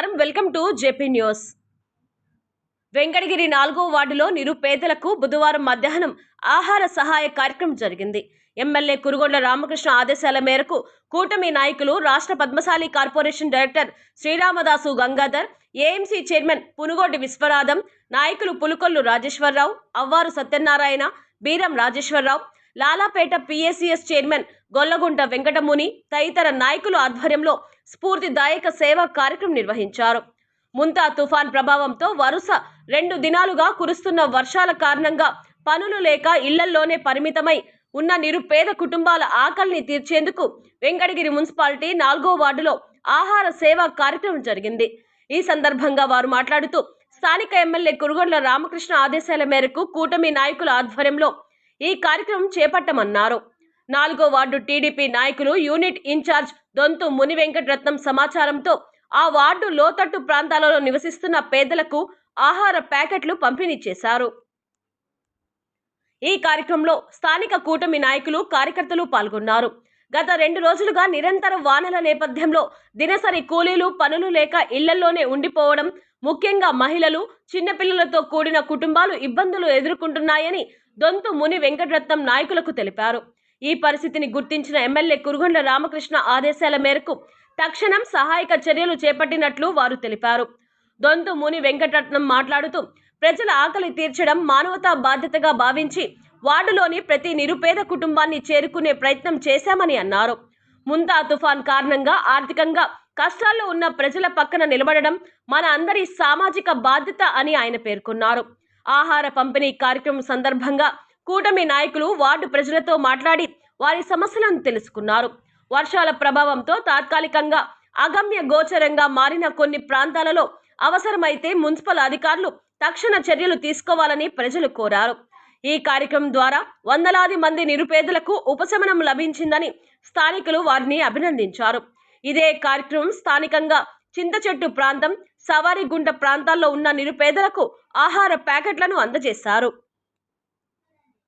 నమస్కారం. Welcome to JP news. Venkatagiri నాలుగో వార్డులో నిరుపేదలకు బుధవారం మధ్యాహ్నం ఆహార సహాయ కార్యక్రమం జరిగింది. ఎమ్మెల్యే కురుగొండ రామకృష్ణ ఆదేశాల మేరకు కూటమి నాయకులు రాష్ట్ర Padmashali corporation director Sriramadasu Gangadhar AMC chairman Punugoti Viswanatham నాయకులు పులుకొల్లు రాజేశ్వరరావు అవ్వారు సత్యనారాయణ బీరం రాజేశ్వరరావు లాలాపేట పిఎస్సిఎస్ చైర్మన్ గొల్లగుంట వెంకటముని తదితర నాయకులు ఆధ్వర్యంలో స్ఫూర్తిదాయక సేవా కార్యక్రమం నిర్వహించారు. ముంతా తుఫాన్ ప్రభావంతో వరుస రెండు దినాలుగా కురుస్తున్న వర్షాల కారణంగా పనులు లేక ఇళ్ళల్లోనే పరిమితమై ఉన్న నిరుపేద కుటుంబాల ఆకలిని తీర్చేందుకు వెంకటగిరి మున్సిపాలిటీ నాలుగో వార్డులో ఆహార సేవా కార్యక్రమం జరిగింది. ఈ సందర్భంగా వారు మాట్లాడుతూ స్థానిక ఎమ్మెల్యే కురుగొండ్ల రామకృష్ణ ఆదేశాల మేరకు కూటమి నాయకుల ఆధ్వర్యంలో ఈ కార్యక్రమం చేపట్టమన్నారు. నాలుగో వార్డు టీడీపీ నాయకులు యూనిట్ ఇన్ఛార్జ్ దొంతు ముని వెంకటరత్నం సమాచారంతో ఆ వార్డు లోతట్టు ప్రాంతాలలో నివసిస్తున్న పేదలకు ఆహార ప్యాకెట్లు పంపిణీ చేశారు. ఈ కార్యక్రమంలో స్థానిక కూటమి నాయకులు కార్యకర్తలు పాల్గొన్నారు. గత రెండు రోజులుగా నిరంతర వానల నేపథ్యంలో దినసరి కూలీలు పనులు లేక ఇళ్ళలోనే ఉండిపోవడం ముఖ్యంగా మహిళలు చిన్నపిల్లలతో కూడిన కుటుంబాలు ఇబ్బందులు ఎదుర్కొంటున్నాయని దొంతు ముని వెంకటరత్నం నాయకులకు తెలిపారు. ఈ పరిస్థితిని గుర్తించిన ఎమ్మెల్యే కురుగొండ్ల రామకృష్ణ ఆదేశాల మేరకు తక్షణం సహాయక చర్యలు చేపట్టినట్లు వారు తెలిపారు. దొంతు ముని వెంకటరత్నం మాట్లాడుతూ ప్రజల ఆకలి తీర్చడం మానవతా బాధ్యతగా భావించి వార్డులోని ప్రతి నిరుపేద కుటుంబాన్ని చేరుకునే ప్రయత్నం చేశామని అన్నారు. ముంతా తుఫాన్ కారణంగా ఆర్థికంగా కష్టాల్లో ఉన్న ప్రజల పక్కన నిలబడడం మన అందరి సామాజిక బాధ్యత అని ఆయన పేర్కొన్నారు. ఆహార పంపిణీ కార్యక్రమం సందర్భంగా కూటమి నాయకులు వార్డు ప్రజలతో మాట్లాడి వారి సమస్యలను తెలుసుకున్నారు. వర్షాల ప్రభావంతో తాత్కాలికంగా అగమ్య గోచరంగా మారిన కొన్ని ప్రాంతాలలో అవసరమైతే మున్సిపల్ అధికారులు తక్షణ చర్యలు తీసుకోవాలని ప్రజలు కోరారు. ఈ కార్యక్రమం ద్వారా వందలాది మంది నిరుపేదలకు ఉపశమనం లభించిందని స్థానికులు వారిని అభినందించారు. ఇదే కార్యక్రమం స్థానికంగా చింతచెట్టు ప్రాంతం సవారిగుంట ప్రాంతాల్లో ఉన్న నిరుపేదలకు ఆహార ప్యాకెట్లను అందజేశారు.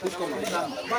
తీసుకోమ్మా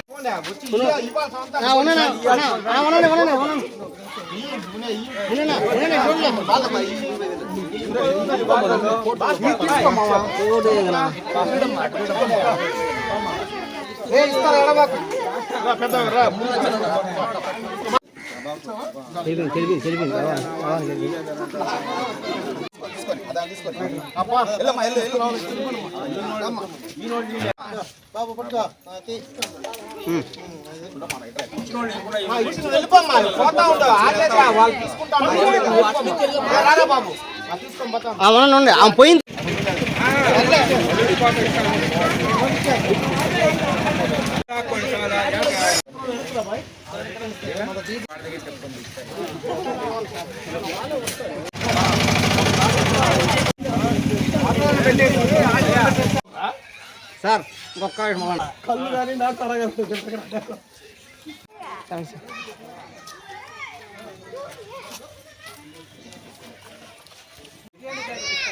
తెలిపింది తెలిపింది బాబు పట్టుకో. వెళ్ళిపోమ్మా పోతా వాళ్ళు బాబు అవునండి ఆమె పోయింది సార్ ఇంకొక కళ్ళు కానీ నా థ్యాంక్స్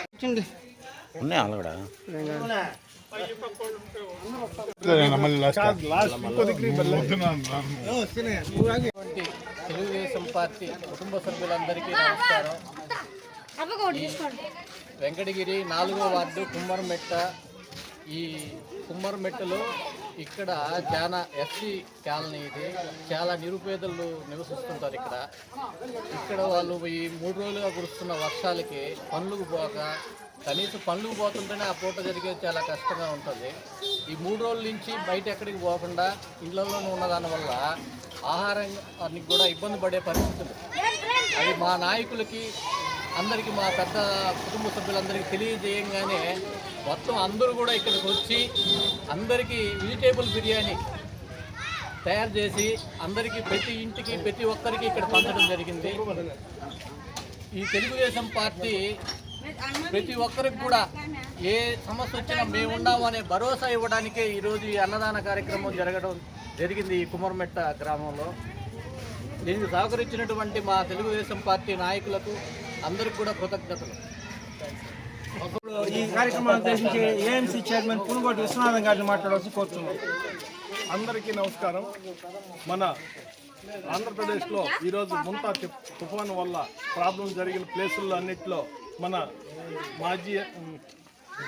ఇచ్చింది ఉన్నాయి వాళ్ళు కూడా మళ్ళీ లాస్ట్ లాస్ట్ ఉన్నటువంటి తెలుగుదేశం పార్టీ కుటుంబ సభ్యులందరికీ నమస్కారం వెంకటగిరి నాలుగో వార్డు కుమ్మరమెట్ట ఈ కుమ్మరమెట్టలో ఇక్కడ చాలా ఎస్సీ కాలనీ ఇది. చాలా నిరుపేదలు నివసిస్తుంటారు ఇక్కడ. ఇక్కడ వాళ్ళు ఈ మూడు రోజులుగా కురుస్తున్న వర్షాలకి పనులకు పోక కనీసం పనులు పోతుంటేనే ఆ పూట జరిగేది చాలా కష్టంగా ఉంటుంది. ఈ మూడు రోజుల నుంచి బయట ఎక్కడికి పోకుండా ఇళ్ళలోనే ఉన్న దానివల్ల ఆహారానికి కూడా ఇబ్బంది పడే పరిస్థితులు. అది మా నాయకులకి అందరికీ మా పెద్ద కుటుంబ సభ్యులందరికీ తెలియజేయంగానే మొత్తం అందరూ కూడా ఇక్కడికి వచ్చి అందరికీ వెజిటేబుల్ బిర్యానీ తయారు చేసి అందరికీ ప్రతి ఇంటికి ప్రతి ఒక్కరికి ఇక్కడ పంచడం జరిగింది. ఈ తెలుగుదేశం పార్టీ ప్రతి ఒక్కరికి కూడా ఏ సమస్య వచ్చినా మేము ఉన్నాము అనే భరోసా ఇవ్వడానికే ఈరోజు ఈ అన్నదాన కార్యక్రమం జరగడం జరిగింది ఈ కుమరమెట్ట గ్రామంలో. దీనికి సహకరించినటువంటి మా తెలుగుదేశం పార్టీ నాయకులకు అందరికి కూడా కృతజ్ఞతలు. ఈ కార్యక్రమాన్ని ఉద్దేశించి ఏఎంసీ చైర్మన్ పునుగోటి విశ్వనాథం గారిని మాట్లాడవలసి కోరుతున్నాం. అందరికీ నమస్కారం. మన ఆంధ్రప్రదేశ్లో ఈరోజు ముంతా తుఫాను వల్ల ప్రాబ్లం జరిగిన ప్లేసుల్లో అన్నింటిలో మన మాజీ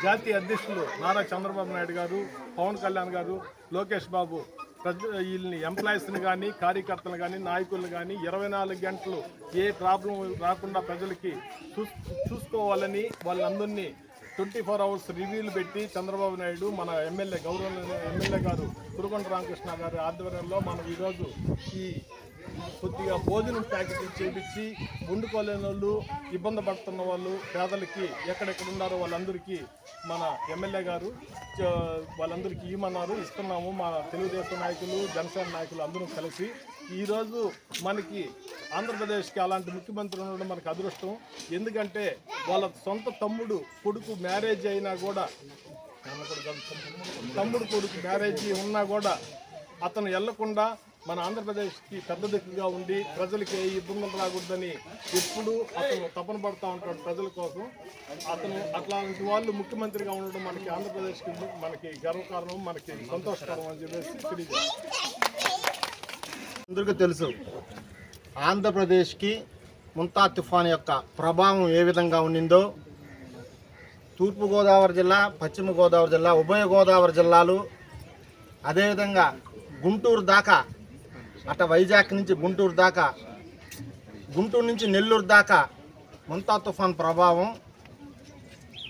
జాతీయ అధ్యక్షులు నారా చంద్రబాబు నాయుడు గారు పవన్ కళ్యాణ్ గారు లోకేష్ బాబు వీళ్ళని ఎంప్లాయీస్ని కానీ కార్యకర్తలు కానీ నాయకులు కానీ ఇరవై నాలుగు గంటలు ఏ ప్రాబ్లం రాకుండా ప్రజలకి చూస్ చూసుకోవాలని వాళ్ళందరినీ ట్వంటీ ఫోర్ అవర్స్ రివ్యూలు పెట్టి చంద్రబాబు నాయుడు మన ఎమ్మెల్యే గౌరవ ఎమ్మెల్యే గారు కురుకొండ రామకృష్ణ గారి ఆధ్వర్యంలో మనం ఈరోజు ఈ కొద్దిగా భోజనం ప్యాకెట్లు చేపించి వండుకోలేని వాళ్ళు ఇబ్బంది పడుతున్న వాళ్ళు పేదలకి ఎక్కడెక్కడ ఉన్నారో వాళ్ళందరికీ మన ఎమ్మెల్యే గారు చ- వాళ్ళందరికీ ఇవ్వమన్నారు ఇస్తున్నాము. మన తెలుగుదేశం నాయకులు జనసేన నాయకులు అందరూ కలిసి ఈరోజు మనకి ఆంధ్రప్రదేశ్కి అలాంటి ముఖ్యమంత్రి ఉండడం మనకు అదృష్టం. ఎందుకంటే వాళ్ళ సొంత తమ్ముడు కొడుకు మ్యారేజ్ అయినా కూడా తమ్ముడు కొడుకు మ్యారేజ్ ఉన్నా కూడా అతను వెళ్ళకుండా మన ఆంధ్రప్రదేశ్కి పెద్ద దిక్కుగా ఉండి ప్రజలకి ఏ ఇబ్బందులు రాకూడదని ఎప్పుడు అతను తపన పడుతూ ఉంటాడు ప్రజల కోసం. అతను అట్లాంటి వాళ్ళు ముఖ్యమంత్రిగా ఉండడం మనకి ఆంధ్రప్రదేశ్కి మనకి గర్వకారణం మనకి సంతోషకరం అని చెప్పేసి అందరికీ తెలుసు ఆంధ్రప్రదేశ్కి ముంతా తుఫాన్ యొక్క ప్రభావం ఏ విధంగా ఉండిందో. తూర్పుగోదావరి జిల్లా పశ్చిమ గోదావరి జిల్లా ఉభయ గోదావరి జిల్లాలు అదేవిధంగా గుంటూరు దాకా అట వైజాగ్ నుంచి గుంటూరు దాకా గుంటూరు నుంచి నెల్లూరు దాకా ముంతా తుఫాన్ ప్రభావం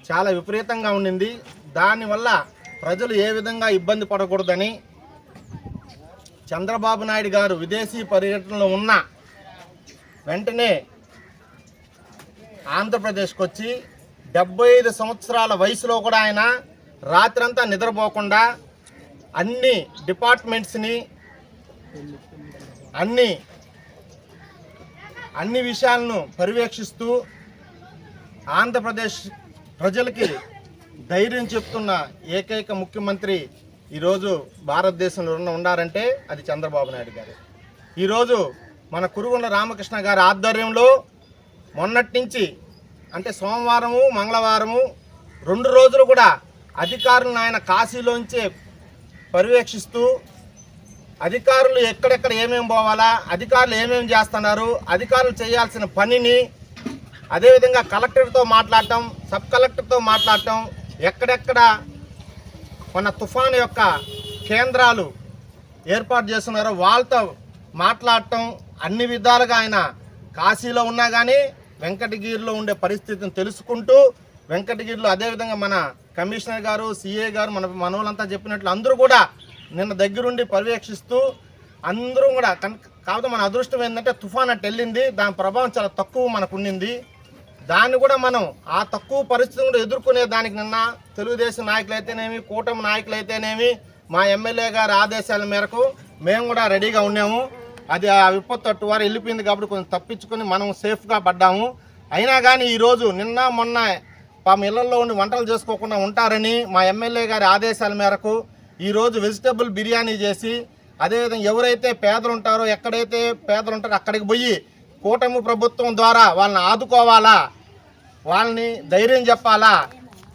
చాలా విపరీతంగా ఉండింది. దానివల్ల ప్రజలు ఏ విధంగా ఇబ్బంది పడకూడదని చంద్రబాబు నాయుడు గారు విదేశీ పర్యటనలో ఉన్న వెంటనే ఆంధ్రప్రదేశ్కి వచ్చి డెబ్బై ఐదు సంవత్సరాల వయసులో కూడా ఆయన రాత్రంతా నిద్రపోకుండా అన్ని డిపార్ట్మెంట్స్ని అన్ని అన్ని విషయాలను పర్యవేక్షిస్తూ ఆంధ్రప్రదేశ్ ప్రజలకి ధైర్యం చెప్తున్న ఏకైక ముఖ్యమంత్రి ఈరోజు భారతదేశంలో ఉన్న ఉన్నారంటే అది చంద్రబాబు నాయుడు గారు. ఈరోజు మన కురుగుండ రామకృష్ణ గారి ఆధ్వర్యంలో మొన్నటి నుంచి అంటే సోమవారము మంగళవారము రెండు రోజులు కూడా అధికారులను ఆయన కాశీలోంచే పర్యవేక్షిస్తూ అధికారులు ఎక్కడెక్కడ ఏమేమి పోవాలా అధికారులు ఏమేమి చేస్తున్నారు అధికారులు చేయాల్సిన పనిని అదేవిధంగా కలెక్టర్తో మాట్లాడటం సబ్ కలెక్టర్తో మాట్లాడటం ఎక్కడెక్కడ మన తుఫాను యొక్క కేంద్రాలు ఏర్పాటు చేస్తున్నారో వాళ్ళతో మాట్లాడటం అన్ని విధాలుగా ఆయన కాశీలో ఉన్నా కానీ వెంకటగిరిలో ఉండే పరిస్థితిని తెలుసుకుంటూ వెంకటగిరిలో అదేవిధంగా మన కమిషనర్ గారు సిఏ గారు మన మనోళ్ళంతా చెప్పినట్లు అందరూ కూడా నిన్న దగ్గరుండి పర్యవేక్షిస్తూ అందరూ కూడా కన్ కాకపోతే మన అదృష్టం ఏంటంటే తుఫాన్ అట్టు వెళ్ళింది దాని ప్రభావం చాలా తక్కువ మనకు ఉండింది దాన్ని కూడా మనం ఆ తక్కువ పరిస్థితిని కూడా ఎదుర్కొనే దానికి నిన్న తెలుగుదేశం నాయకులైతేనేమి కూటమి నాయకులైతేనేమి మా ఎమ్మెల్యే గారి ఆదేశాల మేరకు మేము కూడా రెడీగా ఉన్నాము. అది ఆ విపత్తు అట్టు వారు వెళ్ళిపోయింది కాబట్టి కొంచెం తప్పించుకొని మనం సేఫ్గా పడ్డాము. అయినా కానీ ఈరోజు నిన్న మొన్న పాపం ఇళ్ళలో ఉండి వంటలు చేసుకోకుండా ఉంటారని మా ఎమ్మెల్యే గారి ఆదేశాల మేరకు ఈరోజు వెజిటబుల్ బిర్యానీ చేసి అదేవిధంగా ఎవరైతే పేదలు ఉంటారో ఎక్కడైతే పేదలు ఉంటారో అక్కడికి పోయి కూటమి ప్రభుత్వం ద్వారా వాళ్ళని ఆదుకోవాలా? వాళ్ళని ధైర్యం చెప్పాలా?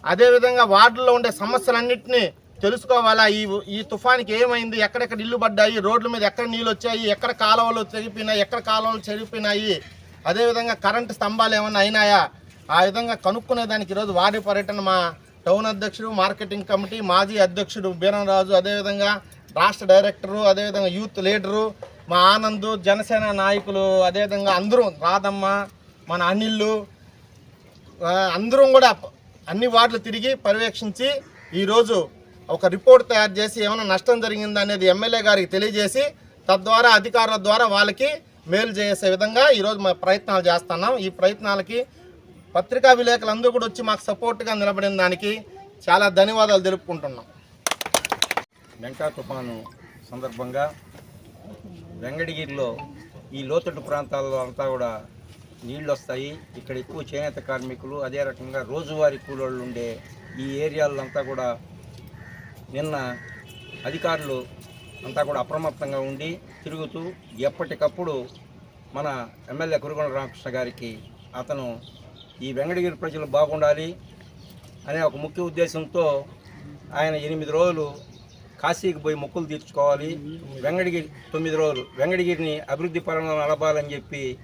అదేవిధంగా వార్డుల్లో ఉండే సమస్యలన్నింటినీ తెలుసుకోవాలా? ఈ ఈ తుఫానికి ఏమైంది? ఎక్కడెక్కడ ఇల్లు పడ్డాయి? రోడ్ల మీద ఎక్కడ నీళ్ళు వచ్చాయి? ఎక్కడ కాలువలు చెరిపినాయి? ఎక్కడ కాలువలు చెరిపినాయి? అదేవిధంగా కరెంటు స్తంభాలు ఏమైనా అయినాయా? ఆ విధంగా కనుక్కునే దానికి ఈరోజు వారి పర్యటన మా టౌన్ అధ్యక్షుడు మార్కెటింగ్ కమిటీ మాజీ అధ్యక్షుడు బీరంరాజు అదేవిధంగా రాష్ట్ర డైరెక్టరు అదేవిధంగా యూత్ లీడరు మా ఆనంద్ జనసేన నాయకులు అదేవిధంగా అందరూ రాధమ్మ మన అనిల్లు అందరూ అందరం కూడా అన్ని వార్డులు తిరిగి పర్యవేక్షించి ఈరోజు ఒక రిపోర్ట్ తయారు చేసి ఏమైనా నష్టం జరిగిందా అనేది ఎమ్మెల్యే గారికి తెలియజేసి తద్వారా అధికారుల ద్వారా వాళ్ళకి మేలు చేసే విధంగా ఈరోజు మా ప్రయత్నాలు చేస్తున్నాం. ఈ ప్రయత్నాలకి పత్రికా విలేకరులందరూ కూడా వచ్చి మాకు సపోర్ట్గా నిలబడిన దానికి చాలా ధన్యవాదాలు తెలుపుకుంటున్నాం. వెంకా తుఫాను సందర్భంగా వెంగడగిరిలో ఈ లోతట్టు ప్రాంతాల్లో అంతా కూడా నీళ్ళు వస్తాయి ఇక్కడ ఎక్కువ చేనేత కార్మికులు అదే రకంగా రోజువారీ కూలోళ్ళు ఉండే ఈ ఏరియాలంతా అంతా కూడా నిన్న అధికారులు అంతా కూడా అప్రమత్తంగా ఉండి తిరుగుతూ ఎప్పటికప్పుడు మన ఎమ్మెల్యే కురుగొండ రామకృష్ణ గారికి అతను ఈ వెంకటగిరి ప్రజలు బాగుండాలి అనే ఒక ముఖ్య ఉద్దేశంతో ఆయన ఎనిమిది రోజులు కాశీకి పోయి మొక్కులు తీర్చుకోవాలి. వెంగడగిరి తొమ్మిది రోజులు. వెంకటగిరిని అభివృద్ధి పరంగా నడపాలని చెప్పి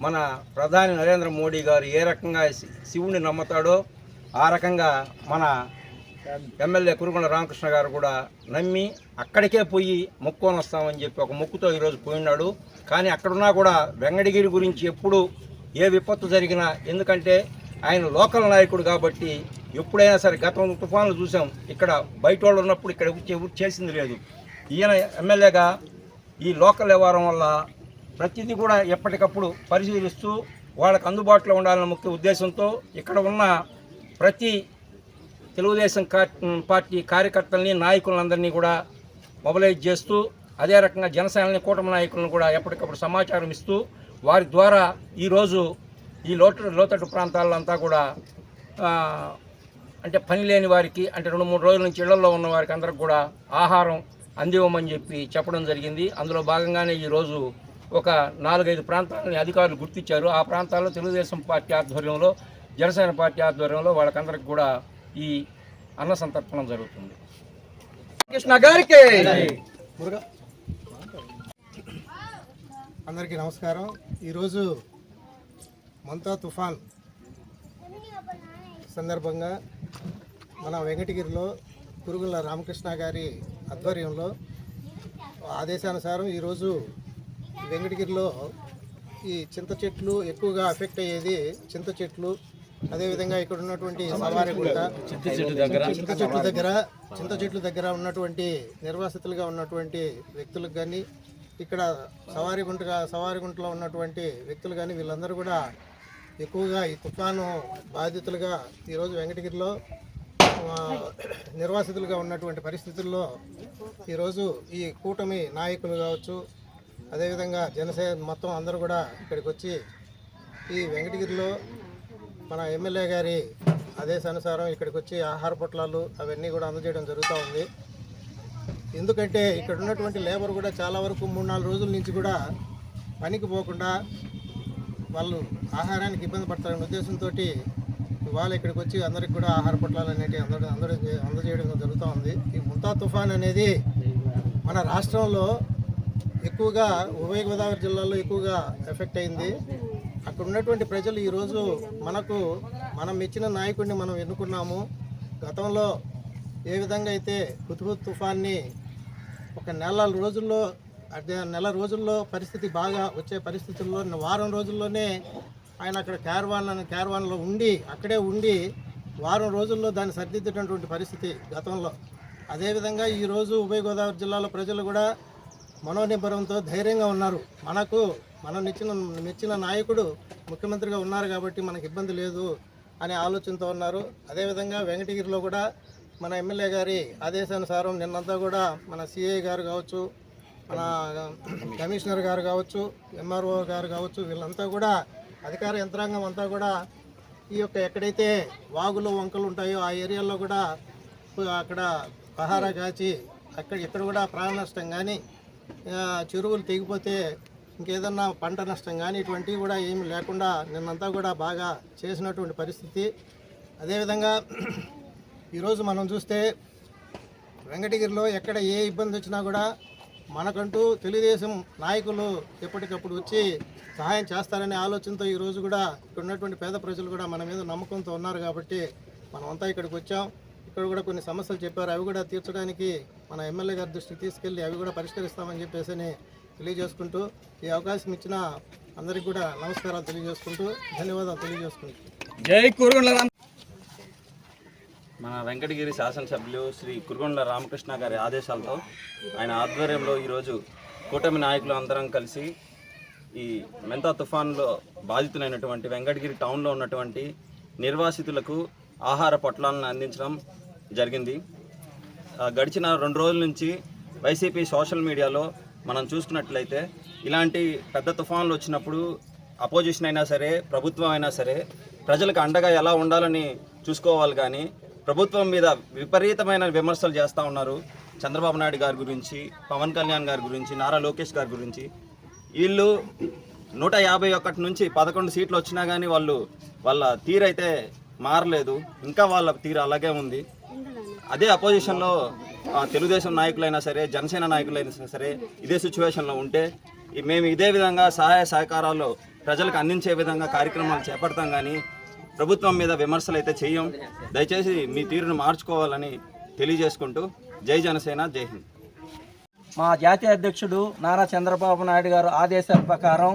మన ప్రధాని నరేంద్ర మోడీ గారు ఏ రకంగా శి- శివుణ్ణి నమ్ముతాడో ఆ రకంగా మన ఎమ్మెల్యే కురుగుండ రామకృష్ణ గారు కూడా నమ్మి అక్కడికే పోయి మొక్కొని వస్తామని చెప్పి ఒక మొక్కుతో ఈరోజు పోయినాడు. కానీ అక్కడున్నా కూడా వెంకటగిరి గురించి ఎప్పుడు ఏ విపత్తు జరిగినా ఎందుకంటే ఆయన లోకల్ నాయకుడు కాబట్టి ఎప్పుడైనా సరే గతం తుఫాన్లు చూసాం. ఇక్కడ బయట వాళ్ళు ఉన్నప్పుడు ఇక్కడ ఎవరు చేసింది లేదు. ఈయన ఎమ్మెల్యేగా ఈ లోకల్ వ్యవహారం వల్ల ప్రతిదీ కూడా ఎప్పటికప్పుడు పరిశీలిస్తూ వాళ్ళకు అందుబాటులో ఉండాలన్న ముఖ్య ఉద్దేశంతో ఇక్కడ ఉన్న ప్రతి తెలుగుదేశం పార్టీ కార్యకర్తల్ని నాయకులందరినీ కూడా మొబలైజ్ చేస్తూ అదే రకంగా జనసేనని కూటమి నాయకులను కూడా ఎప్పటికప్పుడు సమాచారం ఇస్తూ వారి ద్వారా ఈరోజు ఈ లోటు లోతట్టు ప్రాంతాల్లో అంతా కూడా అంటే పని లేని వారికి అంటే రెండు మూడు రోజుల నుంచి ఇళ్ళలో ఉన్న వారికి అందరికి కూడా ఆహారం అందివ్వమని చెప్పి చెప్పడం జరిగింది. అందులో భాగంగానే ఈరోజు ఒక నాలుగైదు ప్రాంతాలని అధికారులు గుర్తించారు. ఆ ప్రాంతాల్లో తెలుగుదేశం పార్టీ ఆధ్వర్యంలో జనసేన పార్టీ ఆధ్వర్యంలో వాళ్ళకందరికి కూడా ఈ అన్న సంతర్పణం జరుగుతుంది. కృష్ణ గారికి! అందరికీ నమస్కారం. ఈరోజు మంతా తుఫాన్ సందర్భంగా మన వెంకటగిరిలో పురుగుల రామకృష్ణ గారి ఆధ్వర్యంలో ఆదేశానుసారం ఈరోజు వెంకటగిరిలో ఈ చింత చెట్లు ఎక్కువగా ఎఫెక్ట్ అయ్యేది చింత చెట్లు. అదేవిధంగా ఇక్కడ ఉన్నటువంటి సవారిగుంట చింత చెట్ల దగ్గర. చింత చెట్ల దగ్గర ఉన్నటువంటి నిర్వాసితులుగా ఉన్నటువంటి వ్యక్తులకు కానీ ఇక్కడ సవారిగుంటగా సవారిగుంటలో ఉన్నటువంటి వ్యక్తులు కానీ వీళ్ళందరూ కూడా ఎక్కువగా ఈ తుఫాను బాధితులుగా ఈరోజు వెంకటగిరిలో నిర్వాసితులుగా ఉన్నటువంటి పరిస్థితుల్లో ఈరోజు ఈ కూటమి నాయకులు కావచ్చు అదేవిధంగా జనసేన మొత్తం అందరూ కూడా ఇక్కడికి వచ్చి ఈ వెంకటగిరిలో మన ఎమ్మెల్యే గారి ఆదేశానుసారం ఇక్కడికి వచ్చి ఆహార పొట్లాలు అవన్నీ కూడా అందజేయడం జరుగుతూ ఉంది. ఎందుకంటే ఇక్కడ ఉన్నటువంటి లేబర్ కూడా చాలా వరకు మూడు నాలుగు రోజుల నుంచి కూడా పనికి పోకుండా వాళ్ళు ఆహారానికి ఇబ్బంది పడతారనే ఉద్దేశంతో ఇవాళ ఇక్కడికి వచ్చి అందరికి కూడా ఆహార పొట్లాలు అనేవి అందరూ అందరూ అందజేయడం జరుగుతూ ఉంది. ఈ ముంతా తుఫాన్ అనేది మన రాష్ట్రంలో ఎక్కువగా ఉభయ గోదావరి జిల్లాలో ఎక్కువగా ఎఫెక్ట్ అయింది. అక్కడ ఉన్నటువంటి ప్రజలు ఈరోజు మనకు మనం ఇచ్చిన నాయకుడిని మనం ఎన్నుకున్నాము. గతంలో ఏ విధంగా అయితే హుద్హుద్ తుఫాన్ని ఒక నెల రోజుల్లో అదే నెల రోజుల్లో పరిస్థితి బాగా వచ్చే పరిస్థితుల్లో వారం రోజుల్లోనే ఆయన అక్కడ క్యార్వాన్ అని క్యార్వాన్లో ఉండి అక్కడే ఉండి వారం రోజుల్లో దాన్ని సరిదిద్దేటటువంటి పరిస్థితి గతంలో. అదేవిధంగా ఈరోజు ఉభయ గోదావరి జిల్లాలో ప్రజలు కూడా మనోనిబ్బరంతో ధైర్యంగా ఉన్నారు. మనకు మనం నిచ్చిన మెచ్చిన నాయకుడు ముఖ్యమంత్రిగా ఉన్నారు కాబట్టి మనకు ఇబ్బంది లేదు అనే ఆలోచనతో ఉన్నారు. అదేవిధంగా వెంకటగిరిలో కూడా మన ఎమ్మెల్యే గారి ఆదేశానుసారం నిన్నంతా కూడా మన సిఐ గారు కావచ్చు మన కమిషనర్ గారు కావచ్చు ఎంఆర్ఓ గారు కావచ్చు వీళ్ళంతా కూడా అధికార యంత్రాంగం అంతా కూడా ఈ యొక్క ఎక్కడైతే వాగులు వంకలు ఉంటాయో ఆ ఏరియాల్లో కూడా అక్కడ పహారా కాచి అక్కడ ఇక్కడ కూడా ప్రాణ నష్టం కానీ చెరువులు తెగిపోతే ఇంకేదన్నా పంట నష్టం కానీ ఇటువంటివి కూడా ఏమి లేకుండా నిన్నంతా కూడా బాగా చేసినటువంటి పరిస్థితి. అదేవిధంగా ఈరోజు మనం చూస్తే వెంకటగిరిలో ఎక్కడ ఏ ఇబ్బంది వచ్చినా కూడా మనకంటూ తెలుగుదేశం నాయకులు ఎప్పటికప్పుడు వచ్చి సహాయం చేస్తారనే ఆలోచనతో ఈరోజు కూడా ఇక్కడ ఉన్నటువంటి పేద ప్రజలు కూడా మన మీద నమ్మకంతో ఉన్నారు కాబట్టి మనమంతా ఇక్కడికి వచ్చాం. ఇక్కడ కూడా కొన్ని సమస్యలు చెప్పారు. అవి కూడా తీర్చడానికి మన ఎమ్మెల్యే గారి దృష్టికి తీసుకెళ్ళి అవి కూడా పరిష్కరిస్తామని చెప్పేసి అని తెలియజేసుకుంటూ ఈ అవకాశం ఇచ్చిన అందరికీ కూడా నమస్కారాలు తెలియజేసుకుంటూ ధన్యవాదాలు తెలియజేసుకుంటూ జై మన వెంకటగిరి శాసనసభ్యులు శ్రీ కురుగొండ రామకృష్ణ గారి ఆదేశాలతో ఆయన ఆధ్వర్యంలో ఈరోజు కూటమి నాయకులు అందరం కలిసి ఈ మెంతా తుఫాన్లో బాధితులైనటువంటి వెంకటగిరి టౌన్లో ఉన్నటువంటి నిర్వాసితులకు ఆహార పొట్లాలను అందించడం జరిగింది. గడిచిన రెండు రోజుల నుంచి వైసీపీ సోషల్ మీడియాలో మనం చూసుకున్నట్లయితే ఇలాంటి పెద్ద తుఫాన్లు వచ్చినప్పుడు అపోజిషన్ అయినా సరే ప్రభుత్వం అయినా సరే ప్రజలకు అండగా ఎలా ఉండాలని చూసుకోవాలి కానీ ప్రభుత్వం మీద విపరీతమైన విమర్శలు చేస్తూ ఉన్నారు. చంద్రబాబు నాయుడు గారి గురించి పవన్ కళ్యాణ్ గారి గురించి నారా లోకేష్ గారి గురించి. వీళ్ళు నూట యాభై ఒకటి నుంచి పదకొండు సీట్లు వచ్చినా కానీ వాళ్ళు వాళ్ళ తీరైతే మారలేదు. ఇంకా వాళ్ళ తీరు అలాగే ఉంది. అదే అపోజిషన్లో తెలుగుదేశం నాయకులైనా సరే జనసేన నాయకులైనా సరే ఇదే సిచ్యువేషన్లో ఉంటే మేము ఇదే విధంగా సహాయ సహకారాలు ప్రజలకు అందించే విధంగా కార్యక్రమాలు చేపడతాం కానీ ప్రభుత్వం మీద విమర్శలు అయితే చేయం. దయచేసి మీ తీరును మార్చుకోవాలని తెలియజేసుకుంటూ జై జనసేన జై హింద్. మా జాతీయ అధ్యక్షుడు నారా చంద్రబాబు నాయుడు గారు ఆదేశాల ప్రకారం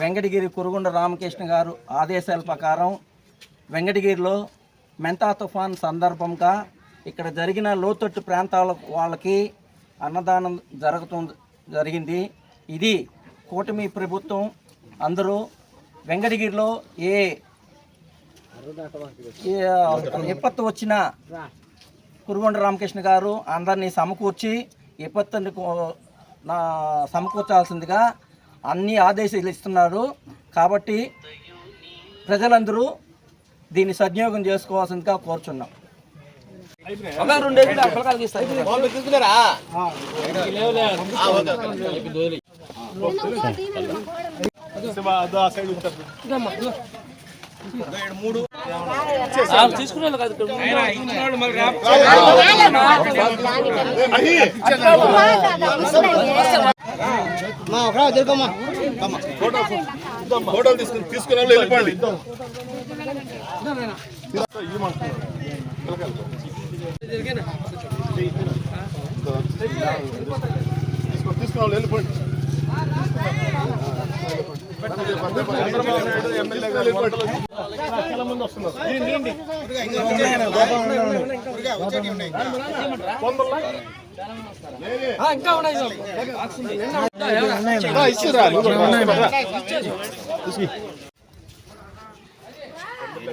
వెంకటగిరి కురుగుండ రామకృష్ణ గారు ఆదేశాల ప్రకారం వెంకటగిరిలో మెంతా తుఫాన్ సందర్భంగా ఇక్కడ జరిగిన లోతట్టు ప్రాంతాల వాళ్ళకి అన్నదానం జరుగుతు జరిగింది. ఇది కూటమి ప్రభుత్వం అందరూ వెంకటగిరిలో ఏ విపత్తు వచ్చినా కురుగొండ రామకృష్ణ గారు అందరినీ సమకూర్చి విపత్తుని కో- నా సమకూర్చాల్సిందిగా అన్ని ఆదేశాలు ఇస్తున్నారు. కాబట్టి ప్రజలందరూ దీన్ని సద్వినియోగం చేసుకోవాల్సిందిగా కోరుచున్నాం. వాళ్ళు ఫోటోలు తీసుకుని వాళ్ళు వెళ్ళిపోండి. వాళ్ళు వెళ్ళిపోండి ఎమ్మెల్యే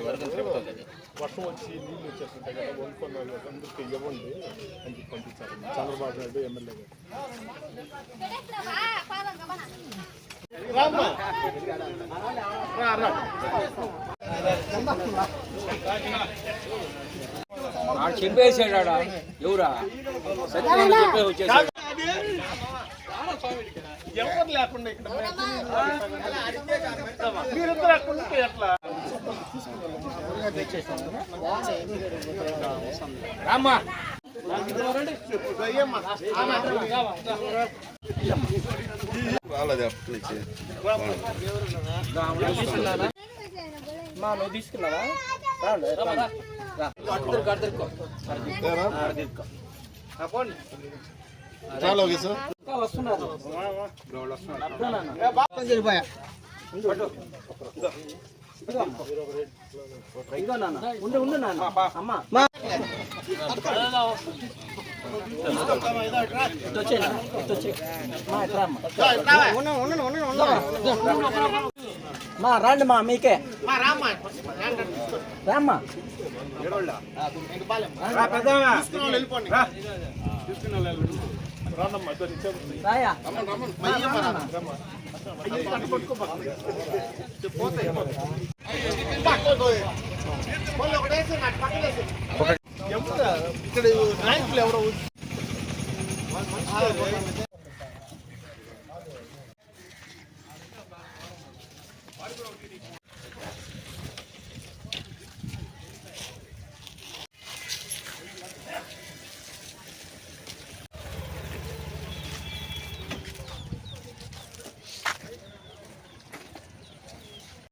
గారు వంటలు వర్షం వచ్చి నీళ్ళు వచ్చేస్తుంటాయి కదా వండుకొని అందరికీ ఇవ్వండి అని చెప్పి పంపించారు చంద్రబాబు నాయుడు ఎమ్మెల్యే గారు రామ్మా. రా. చెప్పేసాడా ఎవరా ఎవరు లేకుండా ఇక్కడ మీరిద్దరు అక్కడ ఉంటే ఎట్లా మా నువ్వు తీసుకున్నావా చాలా ఓకే సార్ వస్తున్నారు ఇదిగో నాన్న ఉండు ఉండు నాన్న అమ్మ ఇటు వచ్చేయ్ నాన్న, ఇటు వచ్చేయ్. మా, ఇటు రా అమ్మ. మా రండి మా మీకే. రామ్మా ఇక్కడ నాయకులు ఎవరో